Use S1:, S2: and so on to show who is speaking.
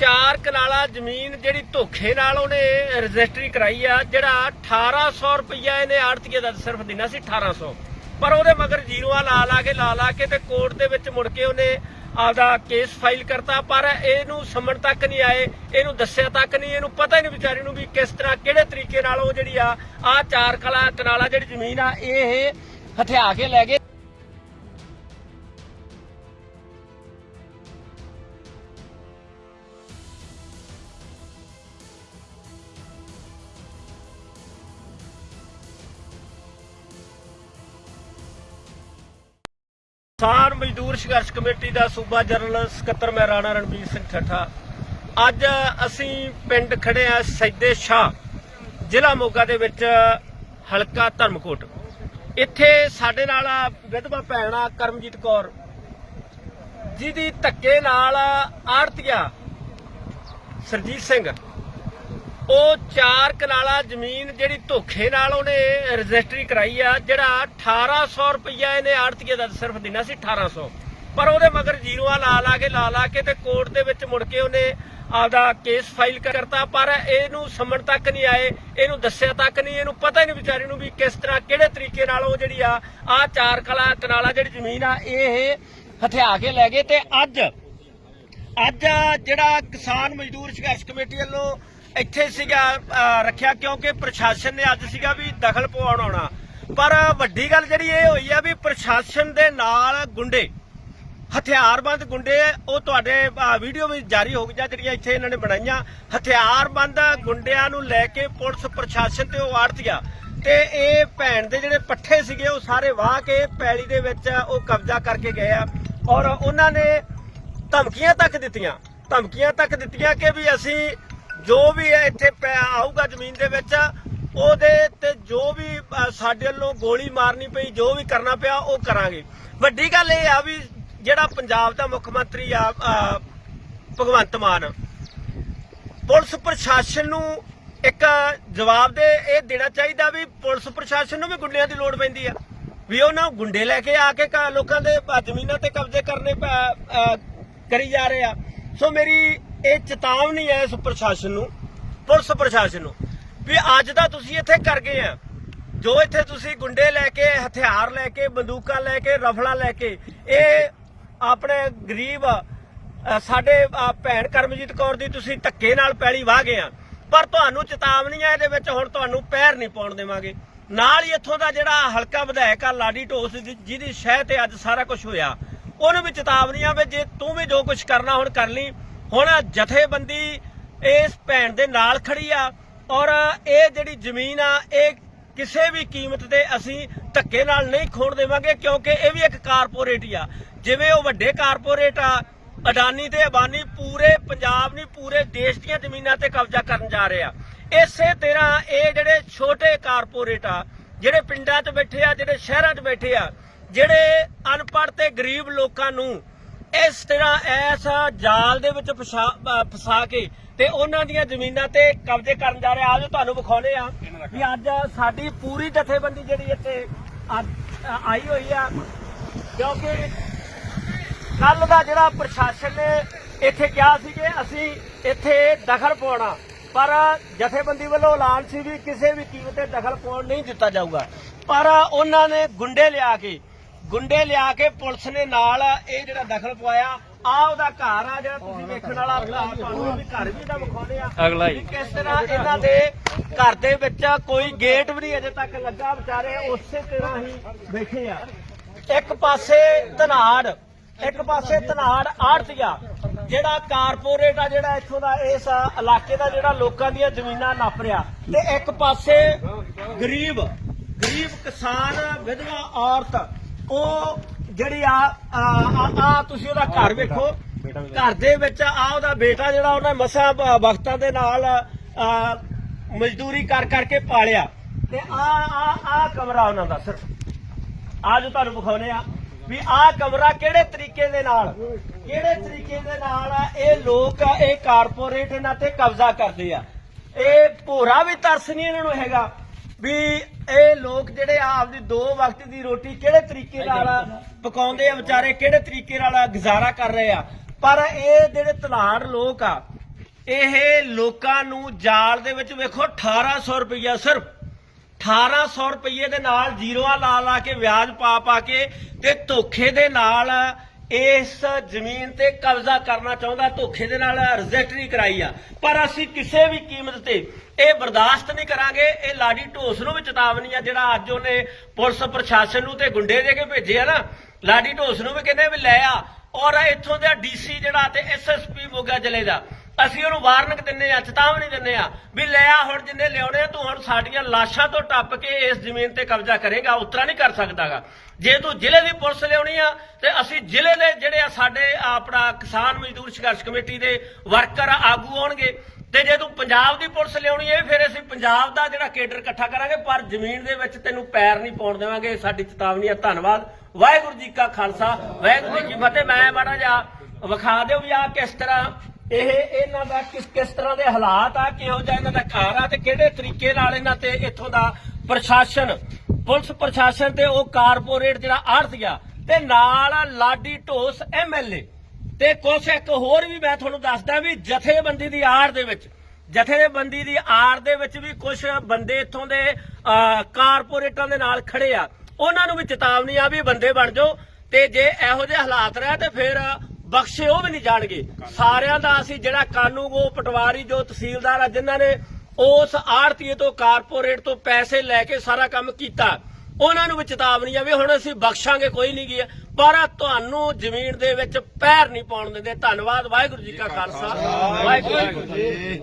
S1: ਚਾਰ ਕਨਾਲਾ ਜ਼ਮੀਨ ਜਿਹੜੀ ਧੋਖੇ ਨਾਲ ਉਹਨੇ ਰਜਿਸਟਰੀ ਕਰਾਈ ਆ, ਜਿਹੜਾ 1800 ਰੁਪਈਆ ਇਹਨੇ ਆੜਤੀਏ ਦਾ ਸਿਰਫ ਦੇਣਾ ਸੀ 1800 ਪਰ ਉਹਦੇ ਮਗਰ ਜੀਰੋਆਂ ਲਾ ਲਾ ਕੇ, ਲਾ ਲਾ ਕੇ ਤੇ ਕੋਰਟ ਦੇ ਵਿੱਚ ਮੁੜ ਕੇ ਉਹਨੇ ਆਪਦਾ ਕੇਸ ਫਾਈਲ ਕਰਤਾ, ਪਰ ਇਹਨੂੰ ਸਮਣ ਤੱਕ ਨਹੀਂ ਆਏ, ਇਹਨੂੰ ਦੱਸਿਆ ਤੱਕ ਨਹੀਂ, ਇਹਨੂੰ ਪਤਾ ਹੀ ਨਹੀਂ ਵਿਚਾਰੀ ਨੂੰ ਵੀ ਕਿਸ ਤਰ੍ਹਾਂ, ਕਿਹੜੇ ਤਰੀਕੇ ਨਾਲ ਉਹ ਜਿਹੜੀ ਆ ਆ ਚਾਰ ਕਲਾ ਕਨਾਲਾ ਜਿਹੜੀ ਜ਼ਮੀਨ ਆ, ਇਹ ਹਥਿਆ ਕੇ ਲੈ ਗਏ। ਕਿਸਾਨ ਮਜ਼ਦੂਰ ਸੰਘਰਸ਼ ਕਮੇਟੀ ਦਾ ਸੂਬਾ ਜਨਰਲ ਸਕੱਤਰ ਮੈਂ ਰਾਣਾ ਰਣਬੀਰ ਸਿੰਘ ਠੱਠਾ। ਅੱਜ ਅਸੀਂ ਪਿੰਡ ਖੜੇ ਆ ਸੈਦੇ ਸ਼ਾਹ, ਜ਼ਿਲ੍ਹਾ ਮੋਗਾ ਦੇ ਵਿੱਚ ਹਲਕਾ ਧਰਮਕੋਟ। ਇੱਥੇ ਸਾਡੇ ਨਾਲ ਵਿਧਵਾ ਭੈਣ ਆ ਕਰਮਜੀਤ ਕੌਰ। ਜਿਹਦੀ ਧੱਕੇ ਨਾਲ ਆੜਤੀਆ ਸਰਜੀਤ ਸਿੰਘ ਉਹ ਚਾਰ ਕਨਾਲਾ ਜ਼ਮੀਨ ਜਿਹੜੀ ਧੋਖੇ ਨਾਲ ਉਹਨੇ ਰਜਿਸਟਰੀ ਕਰਾਈ ਆ, ਜਿਹੜਾ 1800 ਰੁਪਈਆ ਇਹਨੇ ਆੜਤੀਏ ਦਾ ਸਿਰਫ ਦੇਣਾ ਸੀ 1800 ਪਰ ਉਹਦੇ ਮਗਰ ਜੀਰੋਆਂ ਲਾ ਲਾ ਕੇ, ਲਾ ਲਾ ਕੇ ਤੇ ਕੋਰਟ ਦੇ ਵਿੱਚ ਮੁੜ ਕੇ ਉਹਨੇ ਆਪਦਾ ਕੇਸ ਫਾਈਲ ਕਰਤਾ, ਪਰ ਇਹਨੂੰ ਸਮਣ ਤੱਕ ਨਹੀਂ ਆਏ, ਇਹਨੂੰ ਦੱਸਿਆ ਤੱਕ ਨਹੀਂ, ਇਹਨੂੰ ਪਤਾ ਹੀ ਨਹੀਂ ਵਿਚਾਰੀ ਨੂੰ ਵੀ ਕਿਸ ਤਰ੍ਹਾਂ, ਕਿਹੜੇ ਤਰੀਕੇ ਨਾਲ ਉਹ ਜਿਹੜੀ ਆ ਆ ਚਾਰ ਕਲਾ ਕਨਾਲਾ ਜਿਹੜੀ ਜ਼ਮੀਨ ਆ, ਇਹ ਹਥਿਆ ਕੇ ਲੈ ਗਏ ਤੇ ਅੱਜ ਅੱਜ ਜਿਹੜਾ ਕਿਸਾਨ ਮਜ਼ਦੂਰ ਸੰਘਰਸ਼ ਕਮੇਟੀ ਵੱਲੋਂ ਇੱਥੇ ਸੀਗਾ ਰੱਖਿਆ ਕਿਉਂਕਿ ਪ੍ਰਸ਼ਾਸਨ ਨੇ ਅੱਜ ਸੀਗਾ ਵੀ ਦਖਲ ਪਵਾਉਣ ਆਉਣਾ। ਪਰ ਵੱਡੀ ਗੱਲ ਜਿਹੜੀ ਇਹ ਹੋਈ ਆ ਵੀ ਪ੍ਰਸ਼ਾਸਨ ਦੇ ਨਾਲ ਗੁੰਡੇ, ਹਥਿਆਰਬੰਦ ਗੁੰਡੇ, ਉਹ ਤੁਹਾਡੇ ਵੀਡੀਓ ਵਿੱਚ ਜਾਰੀ ਹੋ ਗਿਆ ਜਿਹੜੀਆਂ ਇੱਥੇ ਇਹਨਾਂ ਨੇ ਬਣਾਈਆਂ, ਹਥਿਆਰਬੰਦ ਗੁੰਡਿਆਂ ਨੂੰ ਲੈ ਕੇ ਪੁਲਿਸ, ਪ੍ਰਸ਼ਾਸਨ ਤੇ ਉਹ ਆੜਤੀਆ ਤੇ ਇਹ ਭੈਣ ਦੇ ਜਿਹੜੇ ਪੱਠੇ ਸੀਗੇ, ਉਹ ਸਾਰੇ ਵਾਹ ਕੇ ਪੈਲੀ ਦੇ ਵਿੱਚ ਉਹ ਕਬਜ਼ਾ ਕਰਕੇ ਗਏ ਆ। ਔਰ ਉਹਨਾਂ ਨੇ ਧਮਕੀਆਂ ਤੱਕ ਦਿੱਤੀਆਂ, ਧਮਕੀਆਂ ਤੱਕ ਦਿੱਤੀਆਂ ਕਿ ਵੀ ਅਸੀਂ ਜੋ ਵੀ ਹੈ ਇੱਥੇ ਪੈ- ਆਊਗਾ ਜ਼ਮੀਨ ਦੇ ਵਿੱਚ, ਉਹਦੇ ਤੇ ਜੋ ਵੀ ਸਾਡੇ ਵੱਲੋਂ ਗੋਲੀ ਮਾਰਨੀ ਪਈ, ਜੋ ਵੀ ਕਰਨਾ ਪਿਆ, ਉਹ ਕਰਾਂਗੇ। ਵੱਡੀ ਗੱਲ ਇਹ ਆ ਵੀ ਜਿਹੜਾ ਪੰਜਾਬ ਦਾ ਮੁੱਖ ਮੰਤਰੀ ਆ ਭਗਵੰਤ ਮਾਨ, ਪੁਲਿਸ ਪ੍ਰਸ਼ਾਸਨ ਨੂੰ ਇੱਕ ਜਵਾਬ ਦੇ, ਇਹ ਦੇਣਾ ਚਾਹੀਦਾ ਵੀ ਪੁਲਿਸ ਪ੍ਰਸ਼ਾਸਨ ਨੂੰ ਵੀ ਗੁੰਡਿਆਂ ਦੀ ਲੋੜ ਪੈਂਦੀ ਆ। ਵੀ ਉਹਨਾਂ ਗੁੰਡੇ ਲੈ ਕੇ ਆ ਕੇ ਲੋਕਾਂ ਦੇ ਜ਼ਮੀਨਾਂ ਤੇ ਕਬਜ਼ੇ ਕਰਨੇ ਕਰੀ ਜਾ ਰਹੇ ਆ। ਸੋ ਮੇਰੀ ਇਹ ਚੇਤਾਵਨੀ ਹੈ ਇਸ ਪ੍ਰਸ਼ਾਸਨ ਨੂੰ, ਪੁਲਿਸ ਪ੍ਰਸ਼ਾਸਨ ਨੂੰ, ਵੀ ਅੱਜ ਦਾ ਤੁਸੀਂ ਇੱਥੇ ਕਰ ਗਏ ਆ। ਜੋ ਇੱਥੇ ਤੁਸੀਂ ਗੁੰਡੇ ਲੈ ਕੇ, ਹਥਿਆਰ ਲੈ ਕੇ, ਬੰਦੂਕਾਂ ਲੈ ਕੇ, ਰਫਲਾਂ ਲੈ ਕੇ, ਇਹ ਆਪਣੇ ਗਰੀਬ ਸਾਡੇ ਭੈਣ ਕਰਮਜੀਤ ਕੌਰ ਦੀ ਤੁਸੀਂ ਧੱਕੇ ਨਾਲ ਪੈਲੀ ਵਾਹ ਗਏ ਆ। ਪਰ ਤੁਹਾਨੂੰ ਚੇਤਾਵਨੀ ਹੈ ਇਹਦੇ ਵਿੱਚ ਹੁਣ ਤੁਹਾਨੂੰ ਪੈਰ ਨਹੀਂ ਪਾਉਣ ਦੇਵਾਂਗੇ। ਨਾਲ ਹੀ ਇੱਥੋਂ ਦਾ ਜਿਹੜਾ ਹਲਕਾ ਵਿਧਾਇਕ ਆ, ਲਾਡੀ ਢੋਸ ਜਿਹਦੀ ਸ਼ਹਿ ਤੇ ਅੱਜ ਸਾਰਾ ਕੁਝ ਹੋਇਆ, ਉਹਨੂੰ ਵੀ ਚੇਤਾਵਨੀ ਆ ਵੀ ਜੇ ਤੂੰ ਵੀ ਜੋ ਕੁਝ ਕਰਨਾ ਹੁਣ ਕਰ ਲਈ ਹੁਣ ਜਥੇਬੰਦੀ ਇਸ ਭੈਣ ਦੇ ਨਾਲ ਖੜੀ ਆ ਔਰ ਇਹ ਜਿਹੜੀ ਜ਼ਮੀਨ ਆ, ਇਹ ਕਿਸੇ ਵੀ ਕੀਮਤ ਤੇ ਅਸੀਂ ਧੱਕੇ ਨਾਲ ਨਹੀਂ ਖੋਣ ਦੇਵਾਂਗੇ, ਕਿਉਂਕਿ ਇਹ ਵੀ ਇੱਕ ਕਾਰਪੋਰੇਟ ਹੀ ਆ। ਜਿਵੇਂ ਉਹ ਵੱਡੇ ਕਾਰਪੋਰੇਟ ਆ, ਅਡਾਨੀ ਤੇ ਅਬਾਨੀ ਪੂਰੇ ਪੰਜਾਬ ਨਹੀਂ, ਪੂਰੇ ਦੇਸ਼ ਦੀਆਂ ਜ਼ਮੀਨਾਂ ਤੇ ਕਬਜ਼ਾ ਕਰਨ ਜਾ ਰਹੇ ਆ। ਇਸੇ ਤਰ੍ਹਾਂ ਇਹ ਜਿਹੜੇ ਛੋਟੇ ਕਾਰਪੋਰੇਟ ਆ, ਜਿਹੜੇ ਪਿੰਡਾਂ 'ਚ ਬੈਠੇ ਆ, ਜਿਹੜੇ ਸ਼ਹਿਰਾਂ 'ਚ ਬੈਠੇ ਆ, ਜਿਹੜੇ ਅਨਪੜ੍ਹ ਤੇ ਗਰੀਬ ਲੋਕਾਂ ਨੂੰ ਇਸ ਤਰ੍ਹਾਂ ਐਸਾ ਜਾਲ ਦੇ ਵਿੱਚ ਫਸਾ ਫਸਾ ਕੇ ਤੇ ਉਹਨਾਂ ਦੀਆਂ ਜ਼ਮੀਨਾਂ ਤੇ ਕਬਜ਼ੇ ਕਰਨ ਜਾ ਰਹੇ ਆ। ਆਜੋ ਤੁਹਾਨੂੰ ਵਿਖਾਉਨੇ ਆ ਵੀ ਅੱਜ ਸਾਡੀ ਪੂਰੀ ਜਥੇਬੰਦੀ ਜਿਹੜੀ ਇੱਥੇ ਆਈ ਹੋਈ ਆ। ਕਿਉਂਕਿ ਕੱਲ ਦਾ ਜਿਹੜਾ ਪ੍ਰਸ਼ਾਸਨ ਨੇ ਇੱਥੇ ਕਿਹਾ ਸੀ ਕਿ ਅਸੀਂ ਇੱਥੇ ਦਖਲ ਪਾਉਣਾ ਪਰ ਜਥੇਬੰਦੀ ਵੱਲੋਂ ਐਲਾਨ ਸੀ ਵੀ ਕਿਸੇ ਵੀ ਕੀਮਤ ਤੇ ਦਖਲ ਪਾਉਣ ਨਹੀਂ ਦਿੱਤਾ ਜਾਊਗਾ। ਪਰ ਉਹਨਾਂ ਨੇ ਗੁੰਡੇ ਲਿਆ ਕੇ ਗੁੰਡੇ ਲਿਆ ਕੇ ਪੁਲਿਸ ਨੇ ਨਾਲ ਇਹ ਜਿਹੜਾ ਦਖਲ ਪਵਾਇਆ ਆ ਉਹਦਾ ਘਰ ਆ ਜਿਹੜਾ ਤੁਸੀਂ ਵੇਖਣ ਵਾਲਾ ਤੁਹਾਨੂੰ ਵੀ ਘਰ ਵੀ ਦਾ ਵਿਖਾਉਣੇ ਆ।
S2: ਅਗਲਾ ਹੀ।
S1: ਕਿਸ ਤਰ੍ਹਾਂ ਇਹਨਾਂ ਦੇ ਘਰ ਦੇ ਵਿੱਚ ਕੋਈ ਗੇਟ ਵੀ ਨਹੀਂ ਅਜੇ ਤੱਕ ਲੱਗਾ ਵਿਚਾਰੇ ਉਸੇ ਤਰ੍ਹਾਂ ਹੀ ਬੈਠੇ ਆ। ਇੱਕ ਪਾਸੇ ਧਨਾੜ ਇੱਕ ਪਾਸੇ ਧਨਾੜ ਆੜਤੀਆ ਜਿਹੜਾ ਕਾਰਪੋਰੇਟ ਆ ਜਿਹੜਾ ਇੱਥੋਂ ਦਾ ਇਸ ਇਲਾਕੇ ਦਾ ਜਿਹੜਾ ਲੋਕਾਂ ਦੀਆਂ ਜ਼ਮੀਨਾਂ ਨੱਪ ਰਿਹਾ। ਤੇ ਇੱਕ ਪਾਸੇ ਗਰੀਬ ਗਰੀਬ ਕਿਸਾਨ ਵਿਧਵਾ ਔਰਤ ਉਹ ਜਿਹੜੀ ਆ ਆ ਆ- ਆ ਤੁਸੀਂ ਉਹਦਾ ਘਰ ਵੇਖੋ। ਘਰ ਦੇ ਵਿੱਚ ਆ ਉਹਦਾ ਬੇਟਾ ਜਿਹੜਾ ਉਹਨੇ ਮਸਾ ਵਕਤਾਂ ਦੇ ਨਾਲ ਆ, ਮਜ਼ਦੂਰੀ ਕਰ ਕਰਕੇ ਪਾਲਿਆ। ਤੇ ਆ ਆ ਆ ਕਮਰਾ ਉਹਨਾਂ ਦਾ ਸਿਰਫ। ਅੱਜ ਤੁਹਾਨੂੰ ਵਿਖਾਉਨੇ ਆ ਵੀ ਆਹ ਕਮਰਾ ਕਿਹੜੇ ਤਰੀਕੇ ਦੇ ਨਾਲ ਕਿਹੜੇ ਤਰੀਕੇ ਦੇ ਨਾਲ ਆ ਇਹ ਲੋਕ ਆ, ਇਹ ਕਾਰਪੋਰੇਟ ਇਹਨਾਂ ਤੇ ਕਬਜ਼ਾ ਕਰਦੇ ਆ। ਇਹ ਭੋਰਾ ਵੀ ਤਰਸ ਨਹੀਂ ਇਹਨਾਂ ਨੂੰ ਹੈਗਾ। ਵੀ ਇਹ ਲੋਕ ਜਿਹੜੇ ਆ ਆਪਦੀ ਦੋ ਵਕਤ ਦੀ ਰੋਟੀ ਕਿਹੜੇ ਤਰੀਕੇ ਨਾਲ ਪਕਾਉਂਦੇ ਆ ਵਿਚਾਰੇ ਕਿਹੜੇ ਤਰੀਕੇ ਨਾਲ ਗੁਜ਼ਾਰਾ ਕਰ ਰਹੇ ਆ। ਪਰ ਇਹ ਜਿਹੜੇ ਤਲਾੜ ਲੋਕ ਆ ਇਹ ਲੋਕਾਂ ਨੂੰ ਜਾਲ ਦੇ ਵਿੱਚ ਵੇਖੋ 1800 ਰੁਪਈਆ ਸਿਰਫ। 1800 ਰੁਪਏ ਦੇ ਨਾਲ ਜ਼ੀਰੋਆਂ ਲਾ ਲਾ ਕੇ ਵਿਆਜ ਪਾ ਪਾ ਕੇ ਤੇ ਧੋਖੇ ਦੇ ਨਾਲ ਇਸ ਜ਼ਮੀਨ ਤੇ ਕਬਜ਼ਾ ਕਰਨਾ ਚਾਹੁੰਦਾ, ਧੋਖੇ ਦੇ ਨਾਲ ਰਜਿਸਟਰੀ ਕਰਾਈ ਆ। ਪਰ ਅਸੀਂ ਕਿਸੇ ਵੀ ਕੀਮਤ ਤੇ ਇਹ ਬਰਦਾਸ਼ਤ ਨਹੀਂ ਕਰਾਂਗੇ, ਇਹ ਲਾਡੀ ਢੋਸ ਨੂੰ ਵੀ ਚੇਤਾਵਨੀ ਆ, ਜਿਹੜਾ ਅੱਜ ਉਹਨੇ ਪੁਲਿਸ ਪ੍ਰਸ਼ਾਸਨ ਨੂੰ ਤੇ ਗੁੰਡੇ ਦੇ ਕੇ ਭੇਜੇ ਆ ਨਾ। ਲਾਡੀ ਢੋਸ ਨੂੰ ਵੀ ਕਹਿੰਦੇ ਵੀ ਲੈ ਆ। ਔਰ ਇੱਥੋਂ ਦਾ ਡੀਸੀ ਜਿਹੜਾ ਤੇ ਐਸਐਸਪੀ ਮੋਗਾ ਜ਼ਿਲ੍ਹੇ ਦਾ ਅਸੀਂ ਉਹਨੂੰ ਵਾਰਨਿੰਗ ਦਿੰਨੇ ਆ ਚੇਤਾਵਨੀ ਦਿੰਨੇ ਆ ਵੀ ਲੈ ਆ ਹੁਣ ਜਿੰਨੇ ਲਿਆਉਣੇ ਆ, ਤੂੰ ਹੁਣ ਸਾਡੀਆਂ ਲਾਸ਼ਾਂ ਤੋਂ ਟੱਪ ਕੇ ਇਸ ਜ਼ਮੀਨ ਤੇ ਕਬਜ਼ਾ ਕਰੇਗਾ, ਉਤਰਾ ਨਹੀਂ ਕਰ ਸਕਦਾਗਾ। ਜੇ ਤੂੰ ਜ਼ਿਲ੍ਹੇ ਦੀ ਪੁਲਿਸ ਲਿਆਉਣੀ ਆ, ਤੇ ਅਸੀਂ ਜ਼ਿਲ੍ਹੇ ਦੇ ਜਿਹੜੇ ਆ ਸਾਡੇ ਆਪਣਾ ਕਿਸਾਨ ਮਜ਼ਦੂਰ ਸੰਘਰਸ਼ ਕਮੇਟੀ ਦੇ ਵਰਕਰ ਆਗੂ ਆਉਣਗੇ, ਤੇ ਜੇ ਤੂੰ ਪੰਜਾਬ ਦੀ ਪੁਲਿਸ ਲਿਆਉਣੀ ਹੈ ਫਿਰ ਅਸੀਂ ਪੰਜਾਬ ਦਾ ਜਿਹੜਾ ਕੇਡਰ ਇਕੱਠਾ ਕਰਾਂਗੇ, ਪਰ ਜ਼ਮੀਨ ਦੇ ਵਿੱਚ ਤੈਨੂੰ ਪੈਰ ਨਹੀਂ ਪਾਉਣ ਦੇਵਾਂਗੇ, ਸਾਡੀ ਚੇਤਾਵਨੀ ਹੈ ਧੰਨਵਾਦ। ਵਾਹਿਗੁਰੂ ਜੀ ਕਾ ਖਾਲਸਾ, ਵਾਹਿਗੁਰੂ ਜੀ ਕੀ ਫਤਿਹ। ਮੈਂ ਮਾੜਾ ਜਿਹਾ ਵਿਖਾ ਦਿਓ ਵੀ ਆ ਕਿਸ ਤਰ੍ਹਾਂ ਇਹ ਇਹਨਾਂ ਦਾ ਕਿਸ ਕਿਸ ਤਰ੍ਹਾਂ ਦੇ ਹਾਲਾਤ ਆ, ਕਿਹੋ ਜਿਹਾ ਇਹਨਾਂ ਦਾ ਘਰ ਆ ਤੇ ਕਿਹੜੇ ਤਰੀਕੇ ਨਾਲ ਇਹਨਾਂ ਤੇ ਇੱਥੋਂ ਦਾ ਪ੍ਰਸ਼ਾਸਨ, ਪੁਲਿਸ ਪ੍ਰਸ਼ਾਸਨ ਤੇ ਉਹ ਕਾਰਪੋਰੇਟ ਜਿਹੜਾ ਆੜਤੀਆ ਤੇ ਨਾਲ ਲਾਡੀ ਢੋਸ ਐਮਐਲਏ ਤੇ ਕੁਛ ਇੱਕ ਹੋਰ ਵੀ ਮੈਂ ਤੁਹਾਨੂੰ ਦੱਸਦਾ ਵੀ ਜਥੇਬੰਦੀ ਦੀ ਆੜ ਦੇ ਵਿੱਚ, ਜਥੇਬੰਦੀ ਦੀ ਆੜ ਦੇ ਵਿੱਚ ਵੀ ਕੁਝ ਬੰਦੇ ਇੱਥੋਂ ਦੇ ਕਾਰਪੋਰੇਟਾਂ ਦੇ ਨਾਲ ਖੜੇ ਆ। ਉਹਨਾਂ ਨੂੰ ਵੀ ਚੇਤਾਵਨੀ ਆ ਵੀ ਬੰਦੇ ਬਣ ਜਾਓ ਤੇ ਜੇ ਇਹੋ ਜਿਹੇ ਹਾਲਾਤ ਰਹਿ ਤੇ ਫਿਰ ਬਖਸ਼ੇ ਉਹ ਵੀ ਨਹੀਂ ਜਾਣਗੇ। ਸਾਰਿਆਂ ਦਾ ਅਸੀਂ ਜਿਹੜਾ ਕਾਨੂੰਗੋ ਉਹ ਪਟਵਾਰੀ ਜੋ ਤਹਿਸੀਲਦਾਰ ਆ ਜਿਨ੍ਹਾਂ ਨੇ ਉਸ ਆੜਤੀਏ ਤੋਂ ਕਾਰਪੋਰੇਟ ਤੋਂ ਪੈਸੇ ਲੈ ਕੇ ਸਾਰਾ ਕੰਮ ਕੀਤਾ ਉਹਨਾਂ ਨੂੰ ਵੀ ਚੇਤਾਵਨੀ ਵੀ ਹੁਣ ਅਸੀਂ ਬਖਸ਼ਾਂਗੇ ਕੋਈ ਨਹੀਂ ਗਿਆ ਪਰ ਤੁਹਾਨੂੰ ਜ਼ਮੀਨ ਦੇ ਵਿੱਚ ਪੈਰ ਨਹੀਂ ਪਾਉਣ ਦਿੰਦੇ। ਧੰਨਵਾਦ ਵਾਹਿਗੁਰੂ ਜੀ ਕਾ ਖਾਲਸਾ। ਵਾਹਿਗੁਰੂ ਜੀ